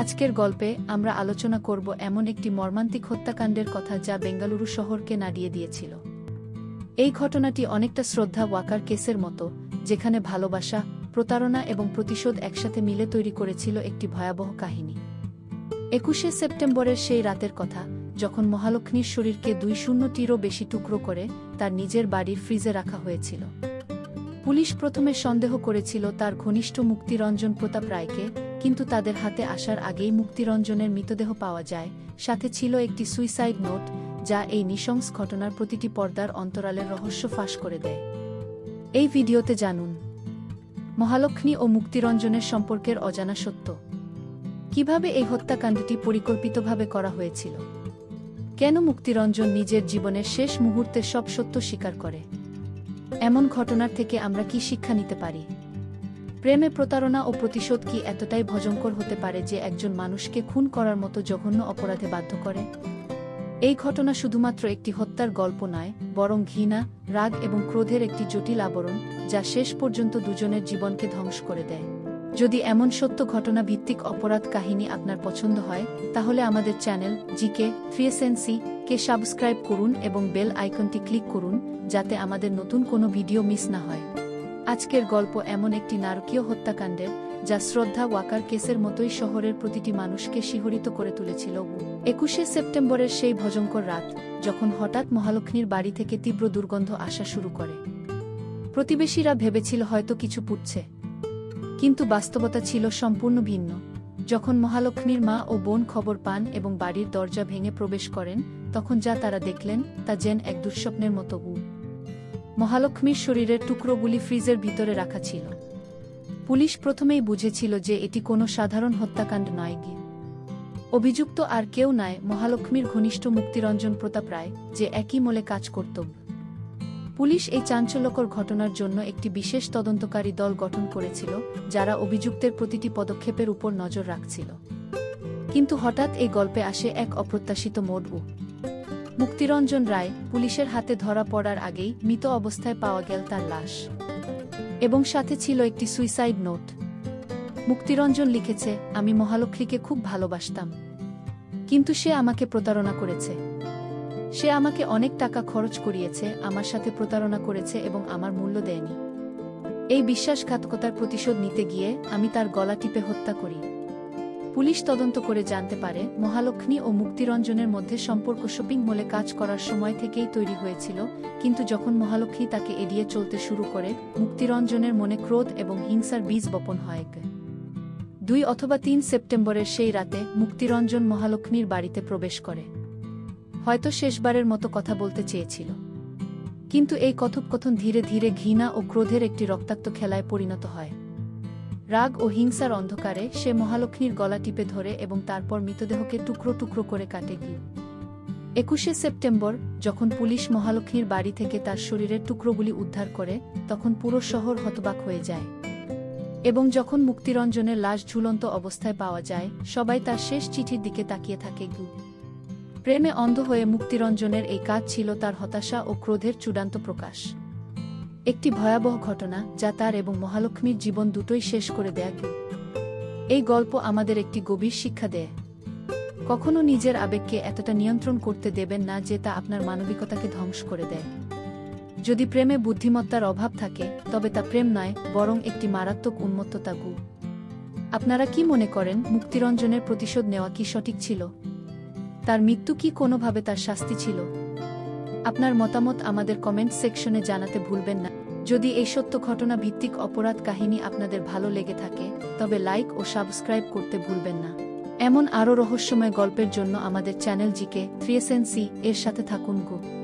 আজকের গল্পে আমরা আলোচনা করব এমন একটি মর্মান্তিক হত্যাকাণ্ডের কথা যা বেঙ্গালুরু শহরকে নাড়িয়ে দিয়েছিল। এই ঘটনাটি অনেকটা শ্রদ্ধা ওয়াকার কেসের মতো, যেখানে ভালোবাসা, প্রতারণা এবং প্রতিশোধ একসাথে মিলে তৈরি করেছিল একটি ভয়াবহ কাহিনী। একুশে সেপ্টেম্বরের সেই রাতের কথা, যখন মহালক্ষ্মীর শরীরকে দুই শূন্যটিরও বেশি টুকরো করে তার নিজের বাড়ির ফ্রিজে রাখা হয়েছিল। পুলিশ প্রথমে সন্দেহ করেছিল তার ঘনিষ্ঠ মুক্তিরঞ্জন প্রতাপ রায়কে, কিন্তু তাদের হাতে আসার আগেই মুক্তিরঞ্জনের মৃতদেহ পাওয়া যায়। সাথে ছিল একটি সুইসাইড নোট, যা এই নিশংস ঘটনার প্রতিটি পর্দার অন্তরালের রহস্য ফাঁস করে দেয়। এই ভিডিওতে জানুন, মহালক্ষ্মী ও মুক্তিরঞ্জনের সম্পর্কের অজানা সত্য। কীভাবে এই হত্যাকাণ্ডটি পরিকল্পিতভাবে করা হয়েছিল? কেন মুক্তিরঞ্জন নিজের জীবনের শেষ মুহূর্তে সব সত্য স্বীকার করে? এমন ঘটনার থেকে আমরা কি শিক্ষা নিতে পারি? প্রেমে প্রতারণা ও প্রতিশোধ কি এতটাই ভজঙ্কর হতে পারে যে একজন মানুষকে খুন করার মতো জঘন্য অপরাধে বাধ্য করে? এই ঘটনা শুধুমাত্র একটি হত্যার গল্প নয়, বরং ঘৃণা, রাগ এবং ক্রোধের একটি জটিল আবরণ যা শেষ পর্যন্ত দুজনের জীবনকে ধ্বংস করে দেয়। যদি এমন সত্য ঘটনা ভিত্তিক অপরাধ কাহিনী আপনার পছন্দ হয়, তাহলে আমাদের channel GK three S N C কে সাবস্ক্রাইব করুন এবং বেল আইকনটি ক্লিক করুন, যাতে আমাদের নতুন কোনো ভিডিও মিস না হয়। আজকের গল্প এমন একটি নারকীয় হত্যাকাণ্ডের, যা শ্রদ্ধা ওয়াকার কেসের মতোই শহরের প্রতিটি মানুষকে শিহরিত করে তুলেছিল। একুশে সেপ্টেম্বরের সেই ভজঙ্কর রাত, যখন হঠাৎ মহালক্ষ্মীর বাড়ি থেকে তীব্র দুর্গন্ধ আসা শুরু করে। প্রতিবেশীরা ভেবেছিল হয়তো কিছু পুটছে কিন্তু বাস্তবতা ছিল সম্পূর্ণ ভিন্ন। যখন মহালক্ষ্মীর মা ও বোন খবর পান এবং বাড়ির দরজা ভেঙে প্রবেশ করেন, তখন যা তারা দেখলেন, তা যেন এক দুঃস্বপ্নের মতো উ মহালক্ষ্মীর শরীরের টুকরোগুলি ফ্রিজের ভিতরে রাখা ছিল। পুলিশ প্রথমেই বুঝেছিল যে এটি কোনো সাধারণ হত্যাকাণ্ড নয় গিয়ে অভিযুক্ত আর কেউ নয় মহালক্ষ্মীর ঘনিষ্ঠ মুক্তিরঞ্জন প্রতাপ রায়, যে একই মোলে কাজ করত পুলিশ এই চাঞ্চল্যকর ঘটনার জন্য একটি বিশেষ তদন্তকারী দল গঠন করেছিল, যারা অভিযুক্তের প্রতিটি পদক্ষেপের উপর নজর রাখছিল। কিন্তু হঠাৎ এই গল্পে আসে এক অপ্রত্যাশিত মোড় মুক্তিরঞ্জন রায় পুলিশের হাতে ধরা পড়ার আগেই মৃত অবস্থায় পাওয়া গেল তার লাশ। এবং সাথে ছিল একটি সুইসাইড নোট। মুক্তিরঞ্জন লিখেছে, আমি মহালক্ষ্মীকে খুব ভালোবাসতাম। কিন্তু সে আমাকে প্রতারণা করেছে। সে আমাকে অনেক টাকা খরচ করিয়েছে, আমার সাথে প্রতারণা করেছে এবং আমার মূল্য দেয়নি। এই বিশ্বাসঘাতকতার প্রতিশোধ নিতে গিয়ে আমি তার গলা টিপে হত্যা করি। পুলিশ তদন্ত করে জানতে পারে, মহালক্ষ্মী ও মুক্তিরঞ্জনের মধ্যে সম্পর্ক শপিং মলে কাজ করার সময় থেকেই তৈরি হয়েছিল, কিন্তু যখন মহালক্ষ্মী তাকে এড়িয়ে চলতে শুরু করে, মুক্তিরঞ্জনের মনে ক্রোধ এবং হিংসার বীজ বপন হয়। দুই অথবা তিন সেপ্টেম্বরের সেই রাতে মুক্তিরঞ্জন মহালক্ষ্মীর বাড়িতে প্রবেশ করে। হয়তো শেষবারের মতো কথা বলতে চেয়েছিল। কিন্তু এই কথোপকথন ধীরে ধীরে ঘৃণা ও ক্রোধের একটি রক্তাক্ত খেলায় পরিণত হয়। রাগ ও হিংসার অন্ধকারে সে মহালক্ষ্মীর গলা টিপে ধরে এবং তারপর মৃতদেহকে টুকরো টুকরো করে কাটে গিয়ে। একুশে সেপ্টেম্বর, যখন পুলিশ মহালক্ষ্মীর বাড়ি থেকে তার শরীরের টুকরোগুলি উদ্ধার করে, তখন পুরো শহর হতবাক হয়ে যায়। এবং যখন মুক্তিরঞ্জনের লাশ ঝুলন্ত অবস্থায় পাওয়া যায়, সবাই তার শেষ চিঠির দিকে তাকিয়ে থাকে গু প্রেমে অন্ধ হয়ে মুক্তিরঞ্জনের এই কাজ ছিল তার হতাশা ও ক্রোধের চূড়ান্ত প্রকাশ। একটি ভয়াবহ ঘটনা যা তার এবং মহালক্ষ্মীর জীবন দুটোই শেষ করে দেয় এই গল্প আমাদের একটি গভীর শিক্ষা দেয়। কখনো নিজের আবেগকে এতটা নিয়ন্ত্রণ করতে দেবেন না যে তা আপনার মানবিকতাকে ধ্বংস করে দেয়। যদি প্রেমে বুদ্ধিমত্তার অভাব থাকে, তবে তা প্রেম নয়, বরং একটি মারাত্মক উন্মত্ততা গু। আপনারা কি মনে করেন, মুক্তিরঞ্জনের প্রতিশোধ নেওয়া কি সঠিক ছিল? তার মৃত্যু কি কোনোভাবে তার শাস্তি ছিল? আপনার মতামত আমাদের কমেন্ট সেকশনে জানাতে ভুলবেন না। যদি এই সত্য ঘটনা ভিত্তিক অপরাধ কাহিনী আপনাদের ভালো লেগে থাকে, তবে লাইক ও সাবস্ক্রাইব করতে ভুলবেন না। এমন আরও রহস্যময় গল্পের জন্য আমাদের চ্যানেল জিকে থ্রিএসএনসি এর সাথে থাকুন গো।